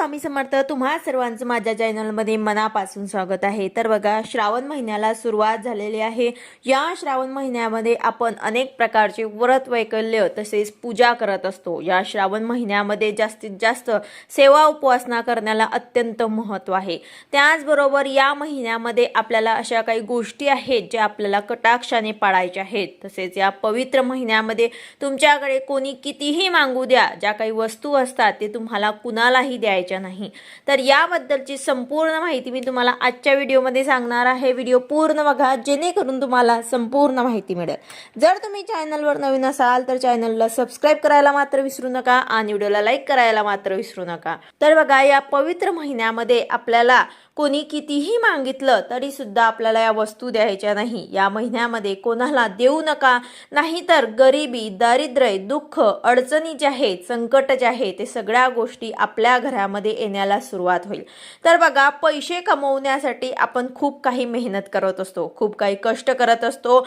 स्वामी समर्थ तुम्हा सर्वांचं माझ्या चॅनलमध्ये मनापासून स्वागत आहे. तर बघा श्रावण महिन्याला सुरुवात झालेली आहे. या श्रावण महिन्यामध्ये आपण अनेक प्रकारचे व्रत वैकल्य तसेच पूजा करत असतो. या श्रावण महिन्यामध्ये जास्तीत जास्त सेवा उपासना करण्याला अत्यंत महत्त्व आहे. त्याचबरोबर या महिन्यामध्ये आपल्याला अशा काही गोष्टी आहेत ज्या आपल्याला कटाक्षाने पाळायच्या आहेत. तसेच या पवित्र महिन्यामध्ये तुमच्याकडे कोणी कितीही मागू द्या ज्या काही वस्तू असतात ते तुम्हाला कुणालाही करायच्या नाही. तर याबद्दलची संपूर्ण माहिती मी तुम्हाला आजच्या व्हिडिओमध्ये सांगणार आहे. व्हिडिओ पूर्ण बघा जेणेकरून तुम्हाला संपूर्ण माहिती मिळेल. जर तुम्ही चॅनलवर नवीन असाल तर चॅनलला सबस्क्राईब करायला मात्र विसरू नका आणि व्हिडिओला लाईक करायला मात्र विसरू नका. तर बघा या पवित्र महिन्यामध्ये आपल्याला कोणी कितीही मागितलं तरी सुद्धा आपल्याला या वस्तू द्यायच्या नाही. या महिन्यामध्ये कोणाला देऊ नका. नाहीतर गरिबी दारिद्र्य दुःख अडचणी जे आहेत संकट जे आहे ते सगळ्या गोष्टी आपल्या घरामध्ये येण्याला सुरुवात होईल. तर बघा पैसे कमवण्यासाठी आपण खूप काही मेहनत करत असतो. खूप काही कष्ट करत असतो.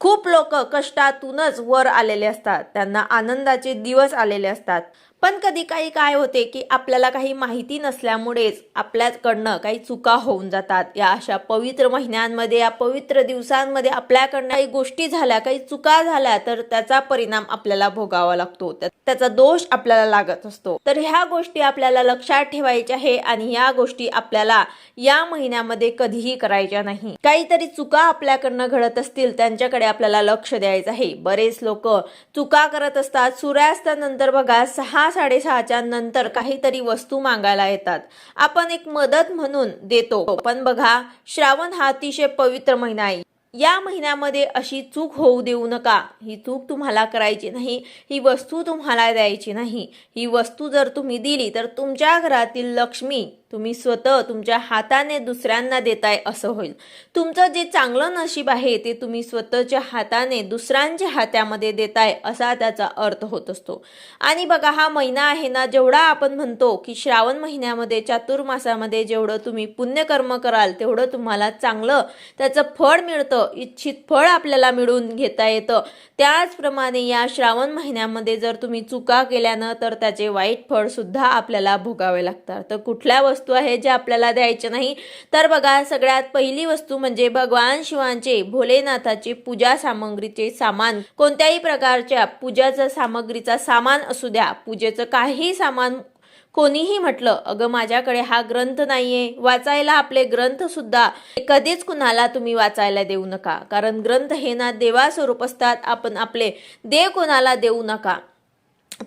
खूप लोक कष्टातूनच वर आलेले असतात. त्यांना आनंदाचे दिवस आलेले असतात. पण कधी काही काय होते की आपल्याला काही माहिती नसल्यामुळेच आपल्याकडनं काही चुका होऊन जातात. या अशा पवित्र महिन्यांमध्ये या पवित्र दिवसांमध्ये आपल्याकडनं काही गोष्टी झाल्या काही चुका झाल्या तर त्याचा परिणाम आपल्याला भोगावा लागतो. त्याचा दोष आपल्याला लागत असतो. तर ह्या गोष्टी आपल्याला लक्षात ठेवायच्या आहे आणि या गोष्टी आपल्याला या महिन्यामध्ये कधीही करायच्या नाही. काहीतरी चुका आपल्याकडनं घडत असतील त्यांच्याकडे आपल्याला लक्ष द्यायचं आहे. बरेच लोक चुका करत असतात. सूर्यास्तानंतर बघा सहा साडेसहाच्या नंतर काहीतरी वस्तू मागायला येतात. आपण एक मदत म्हणून देतो. पण बघा श्रावण हा अतिशय पवित्र महिना आहे. या महिन्यामध्ये अशी चूक होऊ देऊ नका. ही चूक तुम्हाला करायची नाही. ही वस्तू तुम्हाला द्यायची नाही. ही वस्तू जर तुम्ही दिली तर तुमच्या घरातील लक्ष्मी तुम्ही स्वतः तुमच्या हाताने दुसऱ्यांना देताय असं होईल. तुमचं जे चांगलं नशीब आहे ते तुम्ही स्वतःच्या हाताने दुसऱ्यांच्या हातामध्ये देताय असा त्याचा अर्थ होत असतो. आणि बघा हा महिना आहे ना जेवढा आपण म्हणतो की श्रावण महिन्यामध्ये चातुर्मासामध्ये जेवढं तुम्ही पुण्यकर्म कराल तेवढं तुम्हाला चांगलं त्याचं फळ मिळतं इच्छित फळ आपल्याला मिळून घेता येतं. त्याचप्रमाणे या श्रावण महिन्यामध्ये जर तुम्ही चुका केल्यानं तर त्याचे वाईट फळ सुद्धा आपल्याला भोगावे लागतात. तर कुठल्या वस्तू आहेत ज्या आपल्याला द्यायच्या नाही. तर बघा सगळ्यात पहिली वस्तू म्हणजे भगवान शिवांचे भोलेनाथाचे पूजा सामग्रीचे सामान. कोणत्याही प्रकारच्या पूजाचा सामग्रीचा सामान असू द्या पूजेचं काही सामान कोणीही म्हटलं अगं माझ्याकडे हा ग्रंथ नाहीये. वाचायला आपले ग्रंथ सुद्धा कधीच कुणाला तुम्ही वाचायला देऊ नका. कारण ग्रंथ हे ना देवा स्वरूप असतात आपण आपले देव कोणाला देऊ नका.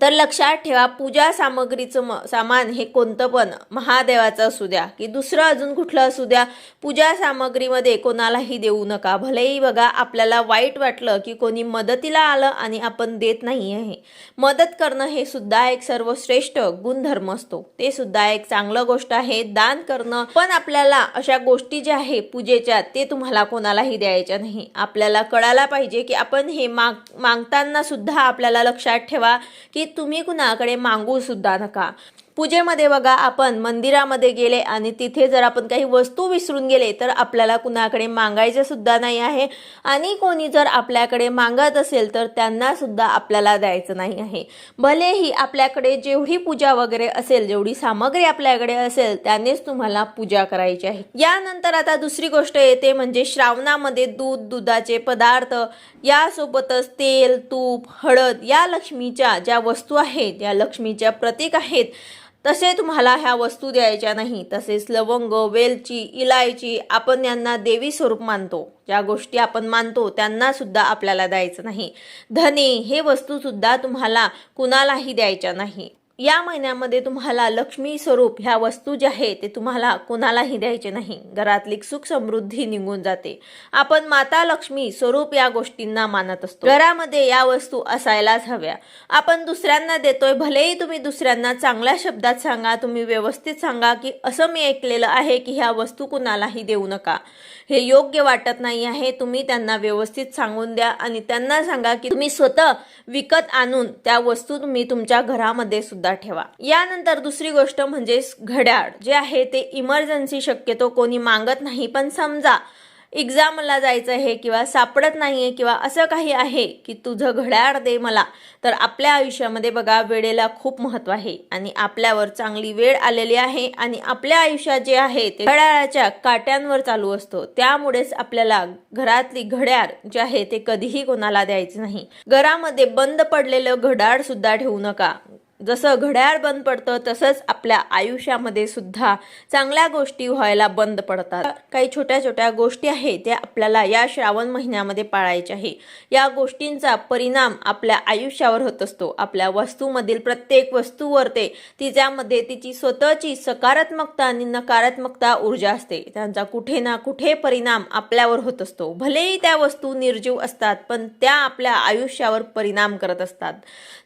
तर लक्षात ठेवा पूजा सामग्रीचं म सामान हे कोणतं पण महादेवाचं असू द्या की दुसरं अजून कुठलं असू द्या पूजा सामग्रीमध्ये कोणालाही देऊ नका. भलेही बघा आपल्याला वाईट वाटलं की कोणी मदतीला आलं आणि आपण देत नाही आहे. मदत करणं हे सुद्धा एक सर्वश्रेष्ठ गुणधर्म असतो. ते सुद्धा एक चांगलं गोष्ट आहे दान करणं. पण आपल्याला अशा गोष्टी ज्या आहे पूजेच्या ते तुम्हाला कोणालाही द्यायच्या नाही. आपल्याला कळायला पाहिजे की आपण हे माग मागताना सुद्धा आपल्याला लक्षात ठेवा की तुम्ही कुणाकडे मागू सुद्धा नका. पूजेमध्ये बघा आपण मंदिरामध्ये गेले आणि तिथे जर आपण काही वस्तू विसरून गेले तर आपल्याला कुणाकडे मागायचंसुद्धा नाही आहे. आणि कोणी जर आपल्याकडे मागत असेल तर त्यांना सुद्धा आपल्याला द्यायचं नाही आहे. भलेही आपल्याकडे जेवढी पूजा वगैरे असेल जेवढी सामग्री आपल्याकडे असेल त्यानेच तुम्हाला पूजा करायची आहे. यानंतर आता दुसरी गोष्ट येते म्हणजे श्रावणामध्ये दूध दुधाचे पदार्थ यासोबतच तेल तूप हळद या लक्ष्मीच्या ज्या वस्तू आहेत या लक्ष्मीच्या प्रतीक आहेत तसे तुम्हाला ह्या वस्तू द्यायच्या नाही. तसेच लवंग वेलची इलायची आपण यांना देवी स्वरूप मानतो. ज्या गोष्टी आपण मानतो त्यांना सुद्धा आपल्याला द्यायचं नाही. धने हे वस्तू सुद्धा तुम्हाला कुणालाही द्यायच्या नाही. या महिन्यामध्ये तुम्हाला लक्ष्मी स्वरूप ह्या वस्तू ज्या आहेत ते तुम्हाला कोणालाही द्यायचे नाही. घरातली सुख समृद्धी निघून जाते. आपण माता लक्ष्मी स्वरूप या गोष्टींना मानत असतो. घरामध्ये या वस्तू असायलाच हव्या. आपण दुसऱ्यांना देतोय भलेही तुम्ही दुसऱ्यांना चांगल्या शब्दात सांगा तुम्ही व्यवस्थित सांगा की असं मी ऐकलेलं आहे की ह्या वस्तू कुणालाही देऊ नका. हे योग्य वाटत नाही आहे तुम्ही त्यांना व्यवस्थित सांगून द्या आणि त्यांना सांगा की तुम्ही स्वतः विकत आणून त्या वस्तू तुम्ही तुमच्या घरामध्ये सुद्धा ठेवा. यानंतर दुसरी गोष्ट म्हणजे घड्याळ. जे आहे ते इमर्जन्सी शक्यतो कोणी मागत नाही पण समजा एक्झामला जायचं आहे किंवा सापडत नाहीये किंवा असं काही आहे की तुझं घड्याळ दे मला तर आपल्या आयुष्यामध्ये बघा वेळेला खूप महत्त्व आहे. आणि आपल्यावर चांगली वेळ आलेली आहे आणि आपल्या आयुष्यात जे आहे ते घड्याळाच्या काट्यांवर चालू असतो. त्यामुळेच आपल्याला घरातली घड्याळ जे आहे ते कधीही कोणाला द्यायचे नाही. घरामध्ये बंद पडलेलं घड्याळ सुद्धा ठेवू नका. जसं घड्याळ बंद पडतं तसंच आपल्या आयुष्यामध्ये सुद्धा चांगल्या गोष्टी व्हायला बंद पडतात. काही छोट्या छोट्या गोष्टी आहेत त्या आपल्याला या श्रावण महिन्यामध्ये पाळायच्या आहे. या गोष्टींचा परिणाम आपल्या आयुष्यावर होत असतो. आपल्या वस्तूमधील प्रत्येक वस्तूवर ते तिच्यामध्ये तिची स्वतःची सकारात्मकता आणि नकारात्मकता ऊर्जा असते त्यांचा कुठे ना कुठे परिणाम आपल्यावर होत असतो. भलेही त्या वस्तू निर्जीव असतात पण त्या आपल्या आयुष्यावर परिणाम करत असतात.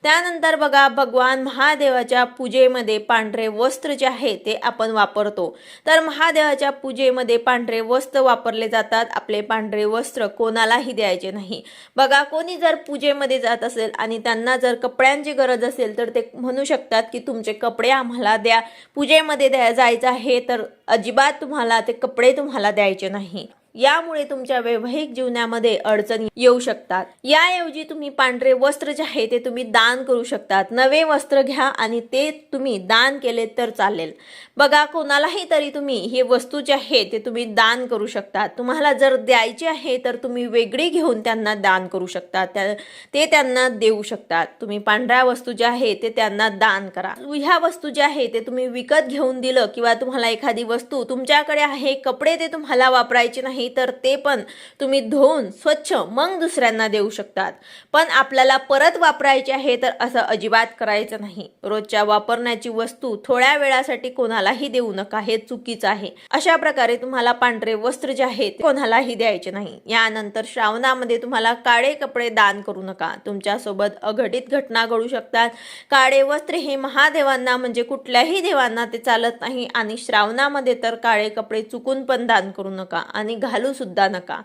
त्यानंतर बघा भगवान महादेवाच्या पूजेमध्ये पांढरे वस्त्र जे आहे ते आपण वापरतो. तर महादेवाच्या पूजेमध्ये पांढरे वस्त्र वापरले जातात. आपले पांढरे वस्त्र कोणालाही द्यायचे नाही. बघा कोणी जर पूजेमध्ये जात असेल आणि त्यांना जर कपड्यांची गरज असेल तर ते म्हणू शकतात की तुमचे कपडे आम्हाला द्या. पूजेमध्ये द्या जायचं आहे तर अजिबात तुम्हाला ते कपडे तुम्हाला द्यायचे नाही. यामुळे तुमच्या वैवाहिक जीवनामध्ये अडचणी येऊ शकतात. याऐवजी तुम्ही पांढरे वस्त्र जे आहे ते तुम्ही दान करू शकतात. नवे वस्त्र घ्या आणि ते तुम्ही दान केले तर चालेल. बघा कोणालाही तरी तुम्ही हे वस्तू जे आहे ते तुम्ही दान करू शकतात. तुम्हाला जर द्यायचे आहे तर तुम्ही वेगळी घेऊन त्यांना दान करू शकता. त्या ते त्यांना देऊ शकतात. तुम्ही पांढऱ्या वस्तू ज्या आहे ते त्यांना दान करा. ह्या वस्तू ज्या आहे ते तुम्ही विकत घेऊन दिलं किंवा तुम्हाला एखादी वस्तू तुमच्याकडे आहे कपडे ते तुम्हाला वापरायचे नाही तर ते पण तुम्ही धुवून स्वच्छ मग दुसऱ्यांना देऊ शकतात. पण आपल्याला परत वापरायचे आहे तर असं अजिबात करायचं नाही. रोजच्या वापरण्याची वस्तू थोड्या वेळासाठी कोणालाही देऊ नका हे चुकीचं आहे. अशा प्रकारे तुम्हाला पांढरे वस्त्र जे आहे ते कोणालाही द्यायचे नाही. यानंतर श्रावणामध्ये तुम्हाला काळे कपडे दान करू नका. तुमच्यासोबत अघटित घटना घडू शकतात. काळे वस्त्र हे महादेवांना म्हणजे कुठल्याही देवांना ते चालत नाही आणि श्रावणामध्ये तर काळे कपडे चुकून पण दान करू नका आणि घाल सुद्धा नका.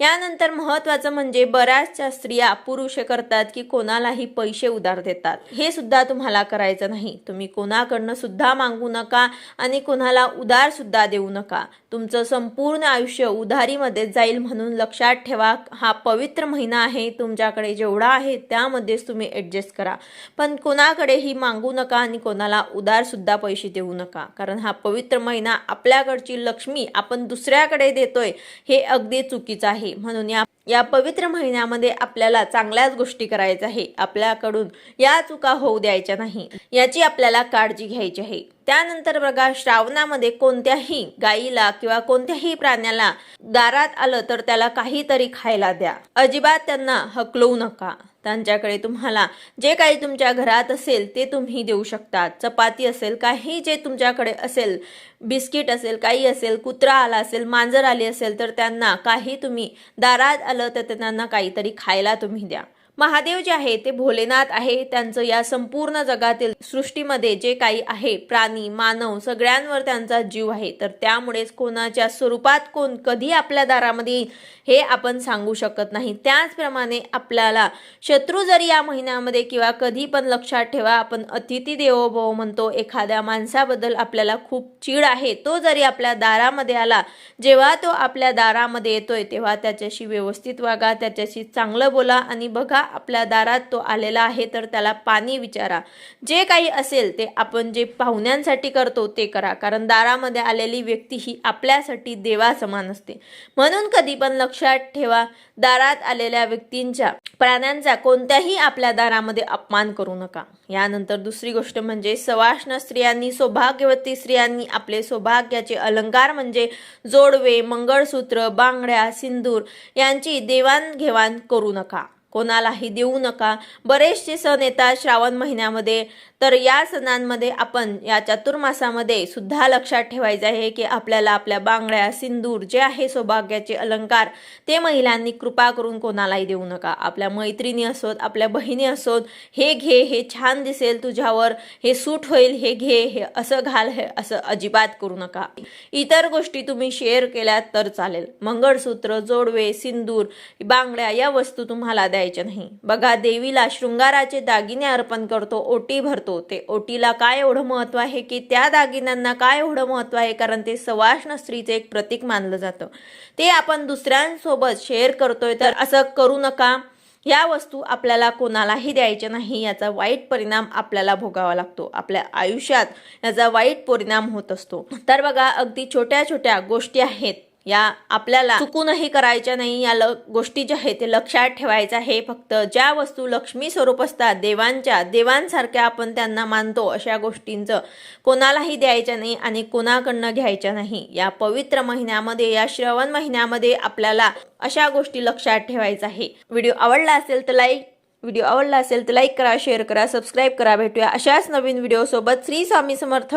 यानंतर महत्वाचं म्हणजे बऱ्याचशा स्त्रिया पुरुष करतात की कोणालाही पैसे उधार देतात. हे सुद्धा तुम्हाला करायचं नाही. तुम्ही कोणाकडनं सुद्धा मागू नका आणि कोणाला उधार सुद्धा देऊ नका. तुमचं संपूर्ण आयुष्य उधारीमध्ये जाईल म्हणून लक्षात ठेवा हा पवित्र महिना आहे. तुमच्याकडे जेवढा आहे त्यामध्येच तुम्ही ॲडजस्ट करा. पण कोणाकडेही मागू नका आणि कोणाला उधार सुद्धा पैसे देऊ नका. कारण हा पवित्र महिना आपल्याकडची लक्ष्मी आपण दुसऱ्याकडे देतोय हे अगदी चुकीचं आहे. म्हणून या या पवित्र महिन्यामध्ये आपल्याला चांगल्याच गोष्टी करायच्या आहे. आपल्याकडून या चुका होऊ द्यायच्या नाही. याची आपल्याला काळजी घ्यायची आहे. त्यानंतर बघा श्रावणामध्ये कोणत्याही गाईला किंवा कोणत्याही प्राण्याला दारात आलं तर त्याला काहीतरी खायला द्या. अजिबात त्यांना हकलवू नका. त्यांच्याकडे तुम्हाला जे काही तुमच्या घरात असेल ते तुम्ही देऊ शकता. चपाती असेल काही जे तुमच्याकडे असेल बिस्किट असेल काही असेल कुत्रा आला असेल मांजर आली असेल तर त्यांना काही तुम्ही दारात आलं तर त्यांना काहीतरी खायला तुम्ही द्या. महादेव जे आहे ते भोलेनाथ आहे. त्यांचं या संपूर्ण जगातील सृष्टीमध्ये जे काही आहे प्राणी मानव सगळ्यांवर त्यांचा जीव आहे. तर त्यामुळेच कोणाच्या स्वरूपात कोण कधी आपल्या दारामध्ये येईल हे आपण सांगू शकत नाही. त्याचप्रमाणे आपल्याला शत्रू जरी या महिन्यामध्ये किंवा कधी पण लक्षात ठेवा आपण अतिथी देवो भव म्हणतो. एखाद्या माणसाबद्दल आपल्याला खूप चीड आहे. तो जरी आपल्या दारामध्ये आला जेव्हा तो आपल्या दारामध्ये येतोय तेव्हा त्याच्याशी व्यवस्थित वागा त्याच्याशी चांगलं बोला आणि बघा आपल्या दारात तो आलेला आहे तर त्याला पाणी विचारा. जे काही असेल ते आपण जे पाहुण्यांसाठी करतो ते करा. कारण दारामध्ये आलेली व्यक्ती ही आपल्यासाठी देवा समान असते. म्हणून कधी पण लक्षात ठेवा दारात आलेल्या व्यक्तींच्या प्राण्यांचा कोणत्याही आपल्या दारामध्ये अपमान करू नका. यानंतर दुसरी गोष्ट म्हणजे सवाष्ण स्त्रियांनी सौभाग्यवती स्त्रियांनी आपले सौभाग्याचे अलंकार म्हणजे जोडवे मंगळसूत्र बांगड्या सिंदूर यांची देवाणघेवाण करू नका. कोणालाही देऊ नका. बरेचसे सण येतात श्रावण महिन्यामध्ये. तर या सणांमध्ये आपण या चातुर्मासामध्ये सुद्धा लक्षात ठेवायचं आहे की आपल्याला आपल्या बांगड्या सिंदूर जे आहे सौभाग्याचे अलंकार ते महिलांनी कृपा करून कोणालाही देऊ नका. आपल्या मैत्रिणी असोत आपल्या बहिणी असोत हे घे हे छान दिसेल तुझ्यावर हे सूट होईल हे घे हे असं घाल हे असं अजिबात करू नका. इतर गोष्टी तुम्ही शेअर केल्यात तर चालेल. मंगळसूत्र जोडवे सिंदूर बांगड्या या वस्तू तुम्हाला द्यायच्या नाही. बघा देवीला शृंगाराचे दागिने अर्पण करतो ओटी भरतो. जातो ते ओटीला काय एवढं महत्त्व आहे की त्या दागिन्यांना काय एवढं महत्त्व आहे? कारण ते सवाष्ण स्त्रीचं एक प्रतीक मानलं जातं. ते आपण दुसऱ्यांसोबत शेअर करतोय तर असं करू नका. या वस्तू आपल्याला कोणालाही द्यायच्या नाही. याचा वाईट परिणाम आपल्याला भोगावा लागतो. आपल्या आयुष्यात याचा वाईट परिणाम होत असतो. तर बघा अगदी छोट्या छोट्या गोष्टी आहेत. या आपल्याला चुकूनही करायच्या नाही या ल गोष्टी ज्या आहेत ते लक्षात ठेवायचं आहे. फक्त ज्या वस्तू लक्ष्मी स्वरूप असतात देवांच्या देवांसारख्या आपण त्यांना मानतो अशा गोष्टींचं कोणालाही द्यायच्या नाही आणि कोणाकडनं घ्यायच्या नाही. या पवित्र महिन्यामध्ये या श्रवण महिन्यामध्ये आपल्याला अशा गोष्टी लक्षात ठेवायचं आहे. व्हिडिओ आवडला असेल तर लाईक व्हिडिओ आवडला असेल तर लाईक करा शेअर करा सबस्क्राईब करा. भेटूया अशाच नवीन व्हिडिओसोबत. श्री स्वामी समर्थ.